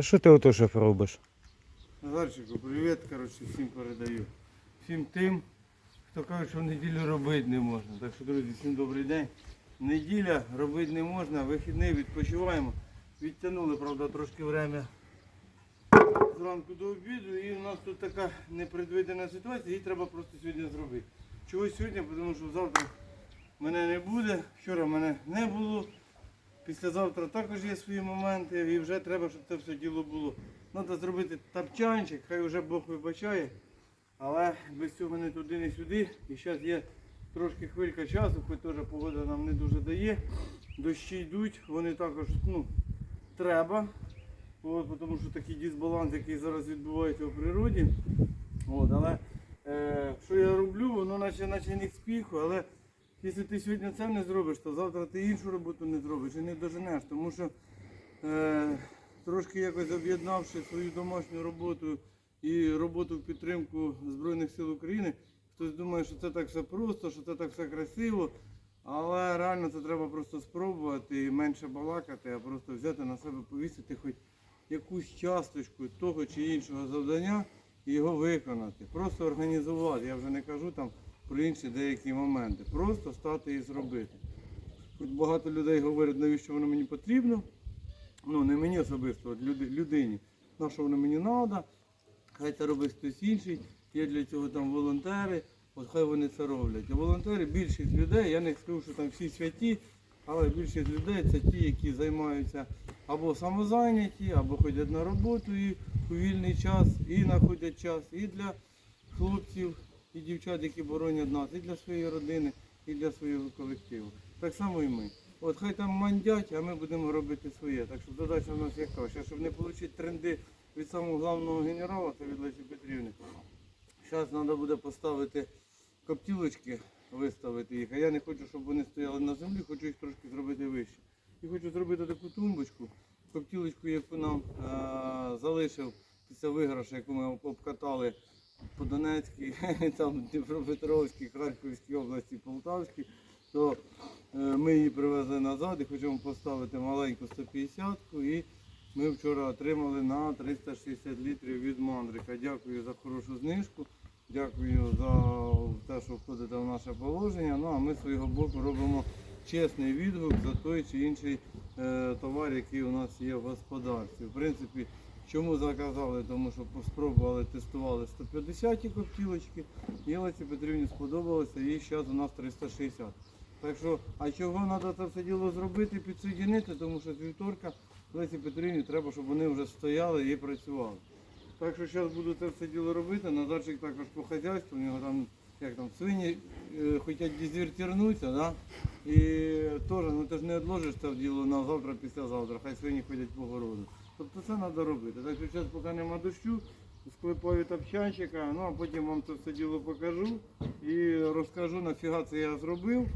А що ти ото що робиш? Назарчику, привіт, коротше, всім передаю. Всім тим, хто каже, що в неділю робити не можна. Так що, друзі, всім добрий день. Неділя робити не можна, вихідний відпочиваємо. Відтягнули, правда, трошки время зранку до обіду і у нас тут така непредвидена ситуація, її треба просто сьогодні зробити. Чогось сьогодні, тому що завтра мене не буде, вчора мене не було. Післязавтра також є свої моменти і вже треба, щоб це все діло було. Треба зробити тапчанчик, хай вже Бог вибачає. Але без цього не туди, не сюди. І зараз є трошки хвилька часу, хоч теж погода нам не дуже дає. Дощі йдуть, вони також ну, треба. От, тому що такий дисбаланс, який зараз відбувається у природі. От, але е, що я роблю, воно наче, наче не спіху, але якщо ти сьогодні це не зробиш, то завтра ти іншу роботу не зробиш і не доженеш. Тому що е, трошки якось об'єднавши свою домашню роботу і роботу в підтримку Збройних сил України, хтось думає, що це так все просто, що це так все красиво. Але реально це треба просто спробувати і менше балакати, а просто взяти на себе повісити хоч якусь часточку того чи іншого завдання і його виконати. Просто організувати. Я вже не кажу там про інші деякі моменти. Просто стати і зробити. Хоч багато людей говорять, навіщо воно мені потрібно. Ну, не мені особисто, люди, людині. На що воно мені треба, хай це робить хтось інший. Є для цього там волонтери, от хай вони це роблять. А волонтери, більшість людей, я не скажу, що там всі святі, але більшість людей це ті, які займаються або самозайняті, або ходять на роботу і у вільний час, і знаходять час і для хлопців, і дівчат, які боронять нас, і для своєї родини, і для свого колективу. Так само і ми. От хай там мандять, а ми будемо робити своє. Так що задача в нас яка? Ще, щоб не отримати тренди від самого головного генерала, це від Лесі Петрівни. Зараз треба буде поставити коптілочки, виставити їх. А я не хочу, щоб вони стояли на землі, хочу їх трошки зробити вище. І хочу зробити таку тумбочку, коптілочку, яку нам е- залишив після виграшу, яку ми обкатали по Донецькій, там Дніпропетровській, Харківській області, Полтавській, то е, ми її привезли назад і хочемо поставити маленьку 150-ку. І ми вчора отримали на 360 літрів від мандрика. Дякую за хорошу знижку. Дякую за те, що входите в наше положення. Ну а ми з свого боку робимо чесний відгук за той чи інший е, товар, який у нас є в господарстві. В принципі, чому заказали? Тому що спробували, тестували 150 коптілочки, і Лесі Петрівні сподобалося, і зараз у нас 360. Так що, а чого треба це все діло зробити, підсоєдинити, тому що з вівторка Лесі Петрівні треба, щоб вони вже стояли і працювали. Так що зараз буду це все діло робити. Назарчик також по хазяйству, у нього там, як там, свині е, хочуть дезертирнутися, да? і теж, ну ти ж не відложиш це діло на завтра, післязавтра, хай свині ходять по городу. Тобто це треба робити. Так що зараз поки нема дощу, склепаю тапчанчика, ну а потім вам це все діло покажу і розкажу, нафіга це я зробив.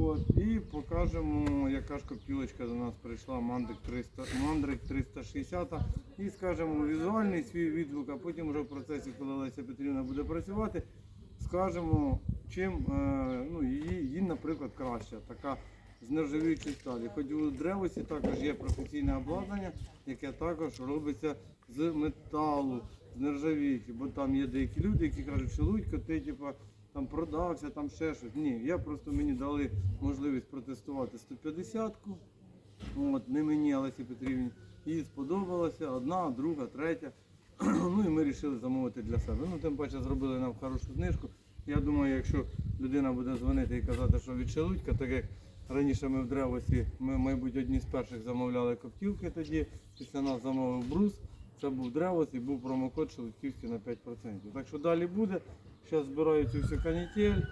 От, і покажемо, яка ж коптілочка до нас прийшла, Мандрик 300, Мандрик 360. І скажемо візуальний свій відгук, а потім вже в процесі, коли Леся Петрівна буде працювати, скажемо, чим е, ну, її, її, наприклад, краща, така з нержавіючої сталі. Хоч у древості також є професійне обладнання, яке також робиться з металу, з нержавійки, бо там є деякі люди, які кажуть, що Лудько, ти типа, там продався, там ще щось. Ні, я просто мені дали можливість протестувати 150-ку. От, не мені, а Лесі Петрівні. Їй сподобалося одна, друга, третя. ну і ми вирішили замовити для себе. Ну, тим паче зробили нам хорошу знижку. Я думаю, якщо людина буде дзвонити і казати, що від Шелудька, так як раніше ми в Древосі, ми, мабуть, одні з перших замовляли коптілки тоді, після нас замовив брус. Це був Древос і був промокод Шелудьківський на 5%. Так що далі буде. Зараз збираю цю всю канітель.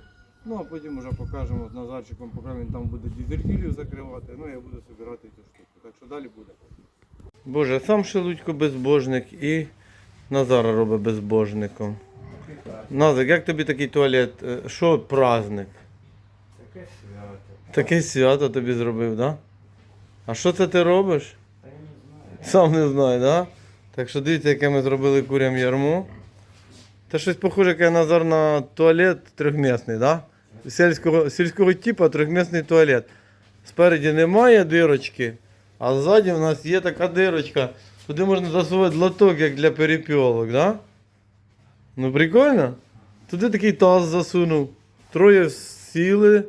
Ну а потім вже покажемо з Назарчиком, поки він там буде дизельфілію закривати. Ну я буду збирати цю штуку. Так що далі буде. Боже, сам Шелудько безбожник і Назара робить безбожником. Назик, як тобі такий туалет? Е, Що праздник? Таке свято. Тобі зробив? Да? А що це ти робиш? Та. Сам не знаю? Да? Так що дивіться, яке ми зробили курям ярмо. Це щось похоже, яке Назар на туалет трьохмісний? Да? Сільського, сільського типу трьохмісний туалет. Спереді немає дирочки, а ззаді в нас є така дирочка. Туди можна засувати лоток, як для перепілок, да? Ну прикольно. Туди такий таз засунув. Троє сіли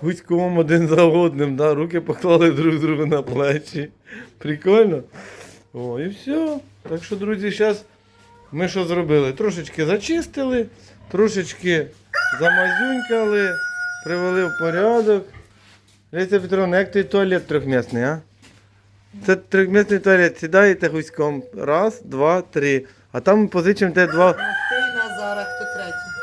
гуськом один за одним, да? руки поклали друг другу на плечі. Прикольно. О, і все. Так що, друзі, зараз ми що зробили? Трошечки зачистили, трошечки замазюнькали, привели в порядок. Леся Петровна, як той туалет трьохмісний, а? Це трьохмісний туалет. Сідаєте гуськом. Раз, два, три. А там ми позичимо те два. Ти Назара, хто третій?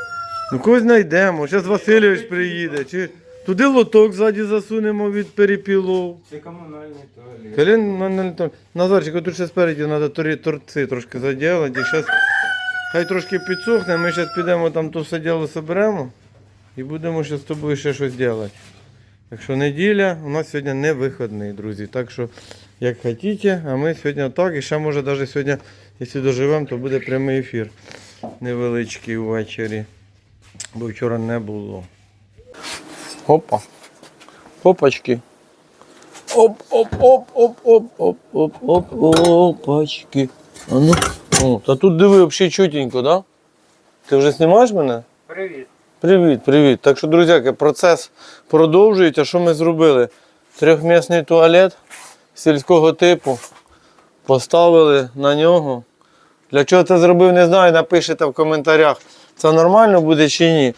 Ну когось знайдемо. Зараз Васильович приїде. Чи... Туди лоток ззаді засунемо від перепілов. Це комунальний туалет. Ну, то- Назарчик, тут ще спереді треба торі, торці трошки заділити. І щас, хай трошки підсохне, ми зараз підемо там то все діло соберемо і будемо ще з тобою ще щось робити. Так що неділя у нас сьогодні не вихідний, друзі. Так що, як хотіте, а ми сьогодні так. І ще може навіть сьогодні, якщо доживемо, то буде прямий ефір невеличкий ввечері. Бо вчора не було. Опа. Опачки. Оп, оп, оп, оп, оп, оп, оп, оп, опачки. А ну. О, та тут диви взагалі чутенько, да? Ти вже знімаєш мене? Привіт. Привіт, привіт. Так що, друзяки, процес продовжується. Що ми зробили? Трьохмісний туалет сільського типу. Поставили на нього. Для чого це зробив, не знаю, напишете в коментарях. Це нормально буде чи ні.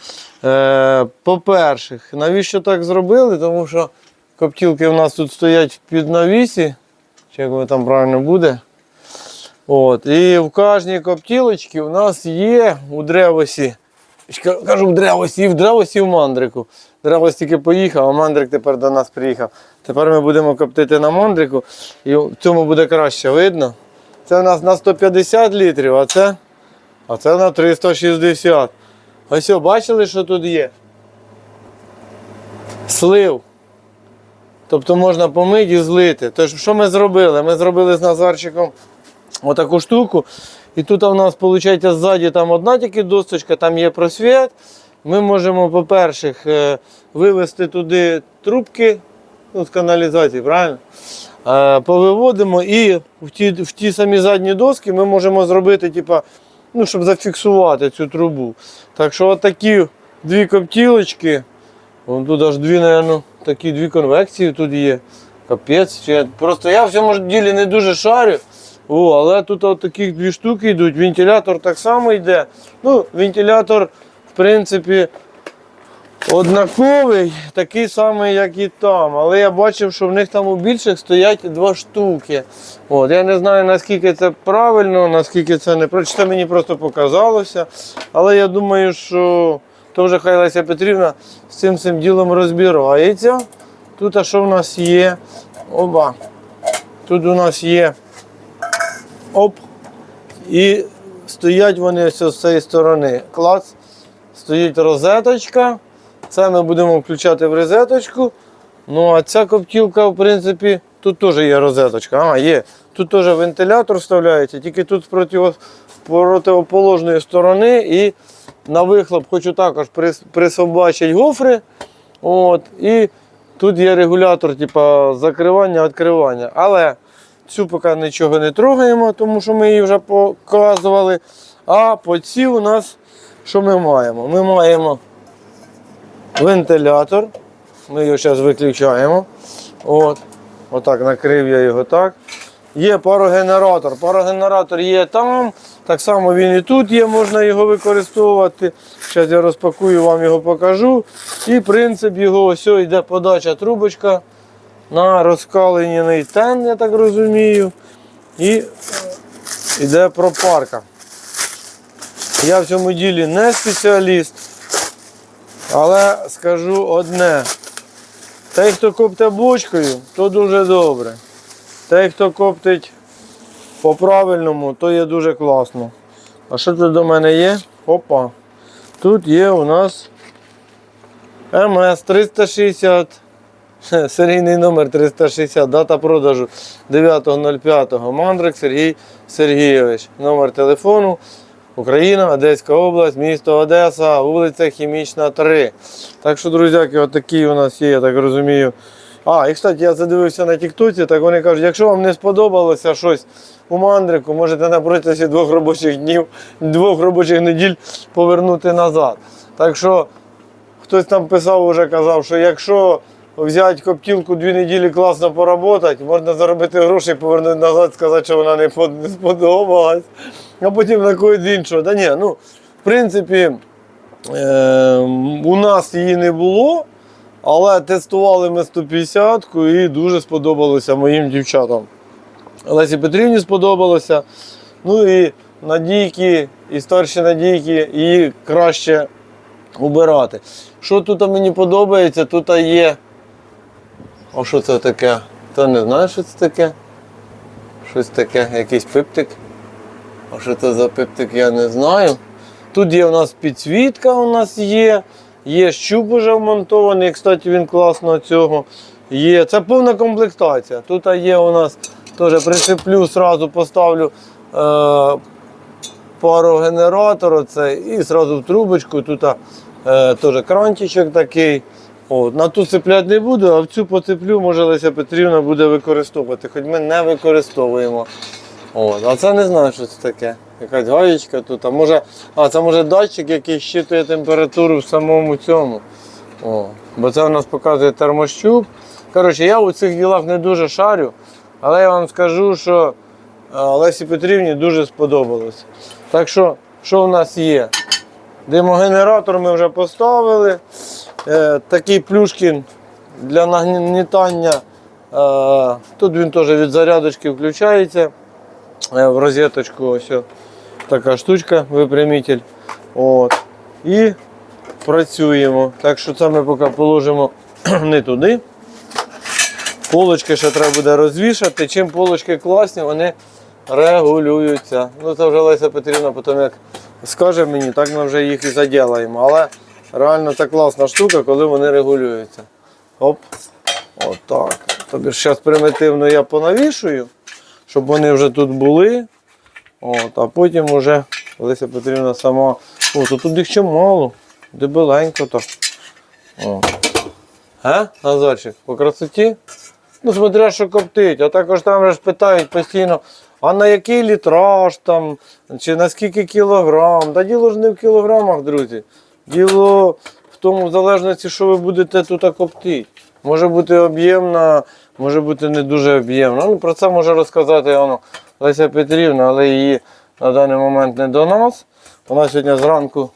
Е, по-перше, навіщо так зробили? Тому що коптілки у нас тут стоять під навісі, чи як воно там правильно буде. От. І в кожній коптілочці у нас є у древосі. Кажу, в древосі, і в древосі в мандрику. Древос тільки поїхав, а мандрик тепер до нас приїхав. Тепер ми будемо коптити на мандрику, і в цьому буде краще видно. Це у нас на 150 літрів, а це, а це на 360. Ось бачили, що тут є? Слив. Тобто можна помити і злити. Тож, що ми зробили? Ми зробили з Назарчиком отаку штуку. І тут у нас виходить ззаді там одна тільки досточка, там є просвіт. Ми можемо, по-перше, вивести туди трубки ну, з каналізації, правильно? Е, Повиводимо і в ті, в ті самі задні доски ми можемо зробити, типа, ну, щоб зафіксувати цю трубу. Так що отакі дві коптілочки. Вон тут аж дві, мабуть, такі дві конвекції тут є. Капець. Просто я в цьому ділі не дуже шарю. О, але тут от таких дві штуки йдуть. Вентилятор так само йде. Ну, вентилятор, в принципі, однаковий, такий самий, як і там. Але я бачив, що в них там у більших стоять два штуки. От, я не знаю, наскільки це правильно, наскільки це не правильно. Це мені просто показалося. Але я думаю, що то вже хай Леся Петрівна з цим цим ділом розбирається. Тут а що в нас є? Оба. Тут у нас є оп. І стоять вони ось з цієї сторони. Клац. Стоїть розеточка. Це ми будемо включати в розеточку. Ну, а ця коптілка, в принципі, тут теж є розеточка. А, є. Тут теж вентилятор вставляється, тільки тут з противо- противоположної сторони. І на вихлоп хочу також прис- присобачити гофри. От, і тут є регулятор, типу, закривання, відкривання. Але цю поки нічого не трогаємо, тому що ми її вже показували. А по цій у нас що ми маємо? Ми маємо вентилятор. Ми його зараз виключаємо. От. Отак накрив я його так. Є парогенератор. Парогенератор є там. Так само він і тут є, можна його використовувати. Зараз я розпакую, вам його покажу. І принцип його ось йде подача трубочка на розкалений тен, я так розумію. І йде пропарка. Я в цьому ділі не спеціаліст, але скажу одне. Той, хто копте бочкою, то дуже добре. Той, хто коптить по-правильному, то є дуже класно. А що тут до мене є? Опа. Тут є у нас МС 360. Хе, Серійний номер 360, дата продажу 9.05. Мандрик Сергій Сергійович. Номер телефону Україна, Одеська область, місто Одеса, вулиця Хімічна 3. Так що, друзяки, отакий у нас є, я так розумію, А, і кстати, я задивився на Тіктоці, так вони кажуть, якщо вам не сподобалося щось у мандрику, можете на протязі двох робочих днів, двох робочих неділь повернути назад. Так що хтось там писав, уже казав, що якщо взяти коптілку дві неділі класно поработати, можна заробити гроші, повернути назад, сказати, що вона не сподобалась, а потім на когось іншого. Та ні, ну, в принципі, е, у нас її не було. Але тестували ми 150-ку і дуже сподобалося моїм дівчатам. Лесі Петрівні сподобалося. Ну і надійки, і старші надійки, її краще убирати. Що тут мені подобається, тут є. О, що це таке? Хто не знає, що це таке? Щось таке, якийсь пиптик. А що це за пиптик, я не знаю. Тут є у нас підсвітка, у нас є. Є щуп уже вмонтований, кстати, він класно цього. Є. Це повна комплектація. Тут є у нас теж прицеплю, сразу поставлю е, парогенератор оцей, і сразу в трубочку. Тут е, теж крантичок такий. От. На ту цепляти не буду, а в цю поцеплю, може Леся Петрівна буде використовувати, хоч ми не використовуємо. От. А це не знаю, що це таке. Якась гаєчка тут. А може, а це може датчик, який щитує температуру в самому цьому. О. Бо це у нас показує термощуп. Коротше, я у цих ділах не дуже шарю, але я вам скажу, що е, Лесі Петрівні дуже сподобалось. Так що, що в нас є? Димогенератор ми вже поставили. Е, такий плюшкін для нагнітання. Е, тут він теж від зарядочки включається. Е, в розеточку ось така штучка, випрямитель. От. І працюємо. Так що це ми поки положимо не туди. Полочки ще треба буде розвішати. Чим полочки класні, вони регулюються. Ну це вже Леся Петрівна потім як скаже мені, так ми вже їх і заділаємо. Але реально це класна штука, коли вони регулюються. Оп. Отак. Тобі ж зараз примітивно я понавішую, щоб вони вже тут були. От, а потім вже Леся Петрівна сама. О, то тут їх чимало. Дебеленько так. О. Ге, Назарчик, по красоті? Ну, смотря, що коптить, а також там ж питають постійно, а на який літраж там, чи на скільки кілограм. Та діло ж не в кілограмах, друзі. Діло в тому, в залежності, що ви будете тут коптити. Може бути об'ємна, може бути не дуже об'ємна. Ну, про це може розказати воно, Леся Петрівна, але її на даний момент не до нас. Вона сьогодні зранку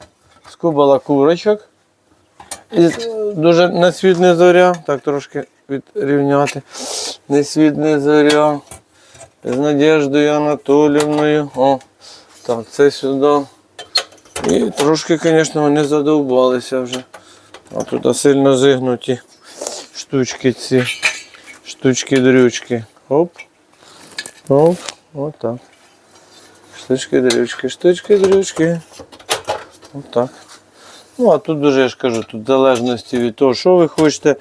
скубала курочок. І дуже не світ не зоря. Так трошки відрівняти. Не світ не зоря. З Надеждою Анатолівною. О, так, це сюди. І трошки, звісно, вони задовбалися вже. А тут сильно зигнуті штучки ці. Штучки-дрючки. Оп. Оп. Отак. Штучки-дрючки, штучки-дрючки. Отак. Ну, а тут дуже я ж кажу, тут залежності від того, що ви хочете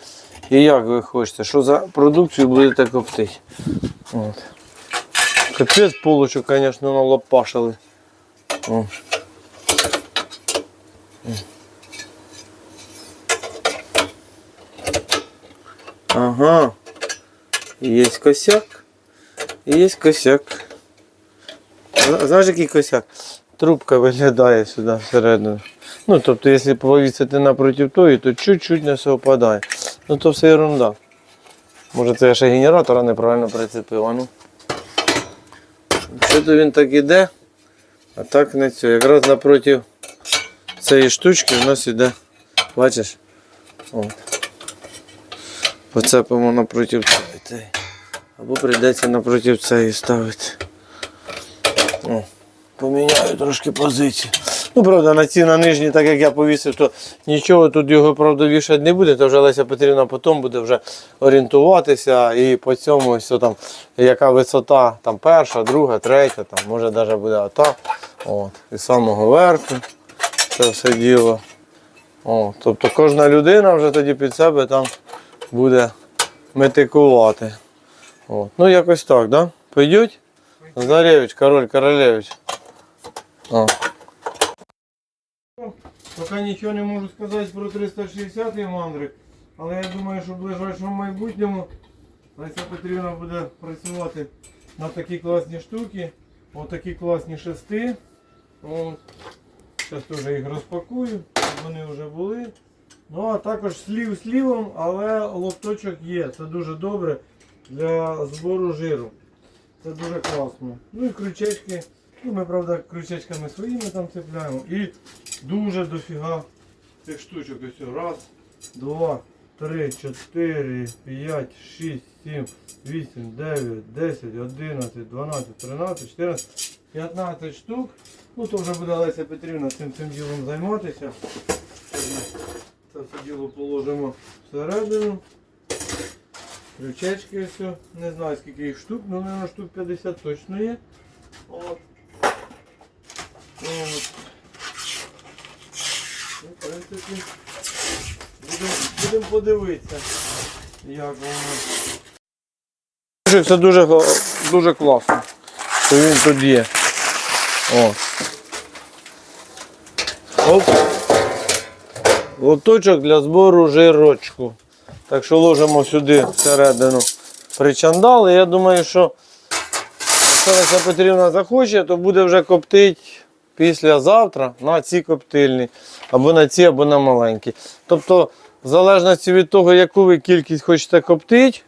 і як ви хочете, що за продукцію будете коптити. От. Капець полочок, звісно, налопашили. О. Ага. Є косяк. Є косяк. Зна- Знаєш, який косяк? Трубка виглядає сюди всередину. Ну, тобто, якщо повісити напроти тої, то чуть-чуть не совпадає. Ну то все ерунда. Може це я ще генератора неправильно прицепив, а ну. Що то він так іде, а так не це. Якраз напроти цієї штучки в нас іде. Бачиш? От. Поцепимо напроти цієї. Або прийдеться напроти цієї ставити. О, поміняю трошки позицію. Ну, правда, на ці на нижні, так як я повісив, то нічого тут його правда вішати не буде, то вже Леся Петрівна потім буде вже орієнтуватися і по цьому ось там, яка висота, там перша, друга, третя, там, може навіть буде ота. От. І з самого верху це все діло. О, тобто кожна людина вже тоді під себе там буде метикувати. От. Ну якось так, да? Пойдуть? Назаревич, король, королевич. О. Поки нічого не можу сказати про 360 мандрик. Але я думаю, що в ближайшому майбутньому Леся Петрівна буде працювати на такі класні штуки, отакі класні шести. Зараз теж їх розпакую, щоб вони вже були. Ну а також слів слівом, але лопточок є. Це дуже добре для збору жиру. Це дуже класно. Ну і крючечки. Ну, ми, правда, крючечками своїми там цепляємо. І дуже дофіга цих штучок. Ось раз, два, три, чотири, п'ять, шість, сім, вісім, дев'ять, десять, одинадцять, дванадцять, тринадцять, чотирнадцять, п'ятнадцять штук. Ну то вже буде Леся Петрівна цим цим ділом займатися. Це все діло положимо всередину. Крючечки все. Не знаю скільки їх штук, ну мабуть штук 50 точно є. От. От. Ну, в принципі, будемо будем подивитися, як воно. Все дуже, дуже класно, що він тут є. О. Оп. Лоточок для збору жирочку. Так що ложимо сюди всередину причандал. І я думаю, що якщо Леся Петрівна захоче, то буде вже коптити післязавтра на ці коптильні. Або на ці, або на маленькі. Тобто, в залежності від того, яку ви кількість хочете коптити,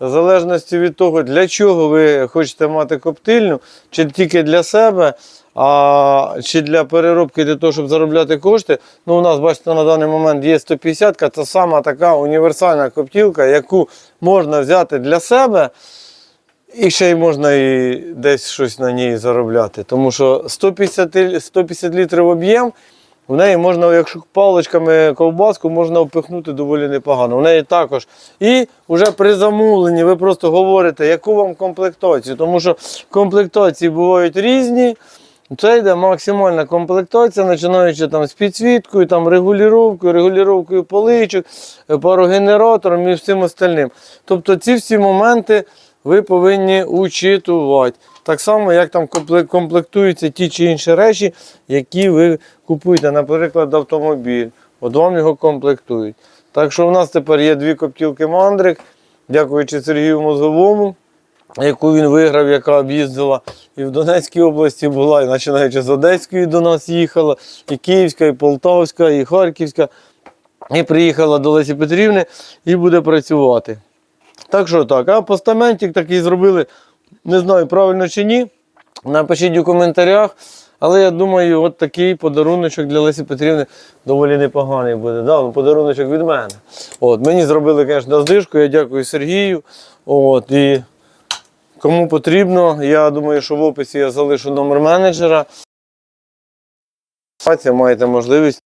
в залежності від того, для чого ви хочете мати коптильню, чи тільки для себе, а, чи для переробки, для того, щоб заробляти кошти. Ну, у нас, бачите, на даний момент є 150 це сама така універсальна коптілка, яку можна взяти для себе. І ще й можна і десь щось на ній заробляти. Тому що 150, 150 літрів об'єм, в неї можна, якщо паличками ковбаску, можна впихнути доволі непогано. В неї також. І вже при замовленні ви просто говорите, яку вам комплектацію. Тому що комплектації бувають різні. Це йде максимальна комплектація, починаючи там з підсвіткою, там регулюванням, регулюванням поличок, е, парогенератором і всім остальним. Тобто ці всі моменти ви повинні учитувати. Так само, як там комплектуються ті чи інші речі, які ви купуєте, наприклад, автомобіль. От вам його комплектують. Так що в нас тепер є дві коптілки мандрик, дякуючи Сергію Мозговому, яку він виграв, яка об'їздила і в Донецькій області була, і починаючи з Одеської до нас їхала, і Київська, і Полтавська, і Харківська. І приїхала до Лесі Петрівни і буде працювати. Так що так, а постаментик такий зробили, не знаю, правильно чи ні. Напишіть у коментарях. Але я думаю, от такий подаруночок для Лесі Петрівни доволі непоганий буде. Да, ну, подаруночок від мене. От, мені зробили, звісно, здишку, я дякую Сергію. От, і кому потрібно, я думаю, що в описі я залишу номер менеджера. Маєте можливість